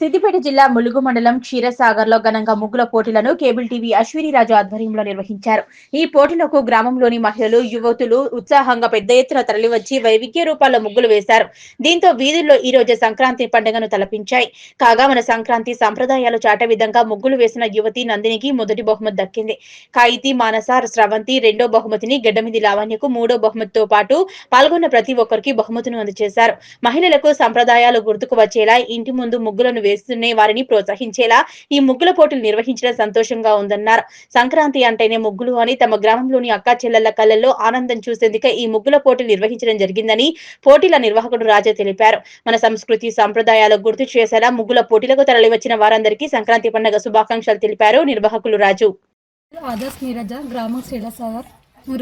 సిద్దిపేట జిల్లా ములుగు మండలం క్షీరసాగర్లో ఘనంగా ముగ్గుల పోటీలను కేబుల్ టీవీ అశ్విని రాజు ఆధ్వర్యంలో నిర్వహించారు. ఈ పోటీలకు గ్రామంలోని మహిళలు యువతులు ఉత్సాహంగా పెద్ద ఎత్తున తరలివచ్చి వైవిధ్య రూపాల్లో ముగ్గులు వేశారు. దీంతో వీధుల్లో ఈ రోజు సంక్రాంతి పండుగను తలపించాయి. కాగా మన సంక్రాంతి సంప్రదాయాలు చాట విధంగా ముగ్గులు వేసిన యువతి నందినికి మొదటి బహుమతి దక్కింది. కాయితి మానస స్రవంతి రెండో బహుమతిని గడ్డమిది లావణ్యకు మూడో బహుమతితో పాటు పాల్గొన్న ప్రతి ఒక్కరికి బహుమతిని అందజేశారు. మహిళలకు సంప్రదాయాలు గుర్తుకు వచ్చేలా ఇంటి ముందు ముగ్గులను వేస్తున్నే వారిని ప్రోత్సహించేలా ఈ ముగ్గుల పోటీలు నిర్వహించడం సంతోషంగా ఉందన్నారు. సంక్రాంతి అంటేనే ముగ్గులు అని తమ గ్రామంలోని అక్కా చెల్లెళ్ళ కళ్ళల్లో ఆనందం చూసేందుకే ఈ ముగ్గుల పోటీలు నిర్వహించడం జరిగిందని పోటీల నిర్వాహకుడు రాజా తెలిపారు. మన సంస్కృతి సంప్రదాయాలు గుర్తు చేసేలా ముగ్గుల పోటీలకు తరలివచ్చిన వారందరికీ సంక్రాంతి పండుగ శుభాకాంక్షలు తెలిపారు నిర్వాహకులు రాజు. ఆదర్శ్ నీరజ గ్రామం శ్రీలసాగర్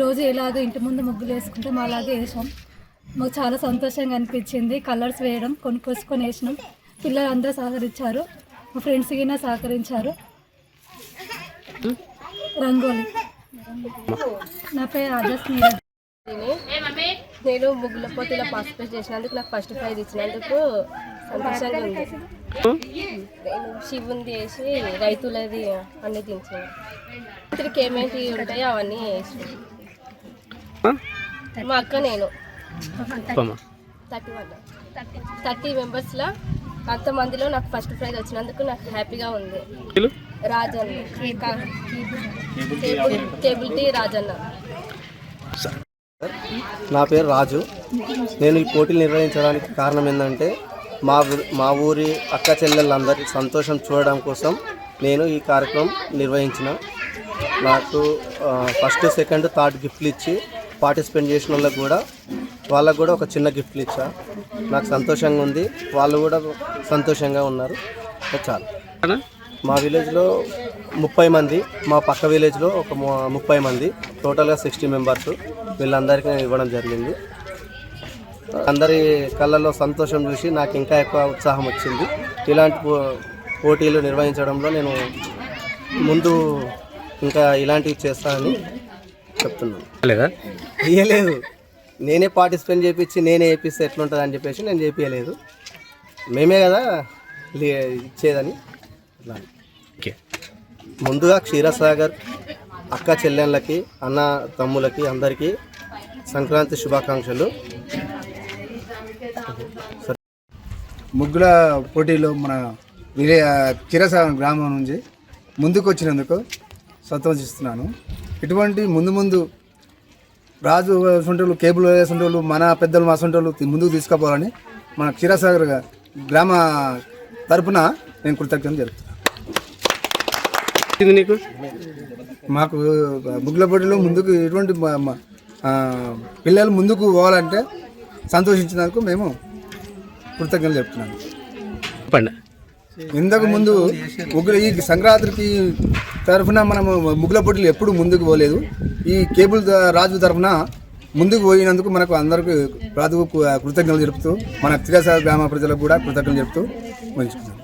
రోజు ఎలాగో ఇంటి ముందు ముగ్గులు వేసుకుంటే మా అలాగే వేసాం. మాకు చాలా సంతోషంగా అనిపించింది. కలర్స్ వేయడం కొనుక్కొచ్చుకొని వేసినాం. పిల్లలు అందరూ సహకరించారు. మా ఫ్రెండ్స్ గిన సహకరించారు. రంగోలి. నా పేరు నీరజ నేను ముగ్గుల పోటీలో పార్టిసిపేట్ చేసినందుకు నాకు ఫస్ట్ ప్రైజ్ ఇచ్చినందుకు సంతోషంగా ఉంది. నేను శివుంది వేసి రైతులది అన్ని దించాను. ఇతరికి ఏమేంటి ఉంటాయో అవన్నీ వేసి. మా అక్క నేను. Thirty one. థర్టీ మెంబర్స్లో అంతమందిలో నాకు ఫస్ట్ ప్రైజ్ వచ్చినందుకు నాకు హ్యాపీగా ఉంది. రాజన్న. Cable T Rajanna. నా పేరు రాజు. నేను ఈ పోటీలు నిర్వహించడానికి కారణం ఏంటంటే మా ఊ- మా ఊరి అక్క చెల్లెళ్ళందరి సంతోషం చూడడం కోసం నేను ఈ కార్యక్రమం నిర్వహించిన. నాకు ఫస్ట్ సెకండ్ థర్డ్ గిఫ్ట్లు ఇచ్చి పార్టిసిపేట్ చేసిన వాళ్ళకి కూడా వాళ్ళకు కూడా ఒక చిన్న గిఫ్ట్లు ఇచ్చా. నాకు సంతోషంగా ఉంది. వాళ్ళు కూడా సంతోషంగా ఉన్నారు. చాలు. మా విలేజ్లో ముప్పై మంది మా పక్క విలేజ్లో ఒక ముప్పై మంది టోటల్గా సిక్స్టీ మెంబర్స్ వీళ్ళందరికీ నేను ఇవ్వడం జరిగింది. అందరి కళ్ళల్లో సంతోషం చూసి నాకు ఇంకా ఎక్కువ ఉత్సాహం వచ్చింది. ఇలాంటి పో పోటీలు నిర్వహించడంలో నేను ముందు ఇంకా ఇలాంటివి చేస్తానని చెప్తున్నాను. లేదా? ఇయ్యలేదు. నేనే పార్టిసిపేట్ చేపించి నేనే వేపిస్తే ఎట్లుంటుంది అని చెప్పేసి నేను చేపించలేదు మేమే కదా ఇచ్చేదని. అట్లా ఓకే. ముందుగా క్షీరసాగర్ అక్క చెల్లెళ్ళకి అన్న తమ్ములకి అందరికీ సంక్రాంతి శుభాకాంక్షలు. ముగ్గుల పోటీలో మన విలే చిరసాగరం గ్రామం నుంచి ముందుకు వచ్చినందుకు సంతోషిస్తున్నాను. ఇటువంటి ముందు ముందు రాజు సొంటలు కేబుల్ సొంటలు మన పెద్దలు మా సొంటలు ముందుకు తీసుకుపోవాలని మన క్షీరసాగర్ గ్రామ తరపున నేను కృతజ్ఞత జరుపుతున్నాను ఇది నీకు? మాకు ముగ్గుల పోటీలో ముందుకు ఎటువంటి పిల్లలు ముందుకు పోవాలంటే సంతోషించినందుకు మేము కృతజ్ఞతలు చెప్తున్నాను. చెప్పండి. ఇంతకు ముందు ముగ్గులు ఈ సంక్రాంతికి తరఫున మనము ముగ్గుల పోటీలు ఎప్పుడు ముందుకు పోలేదు. ఈ కేబుల్ రాజు తరఫున ముందుకు పోయినందుకు మనకు అందరికీ రాజుకు కృతజ్ఞతలు జరుపుతూ మన తిరస గ్రామ ప్రజలకు కూడా కృతజ్ఞతలు చెబుతూ మంచుకున్నాం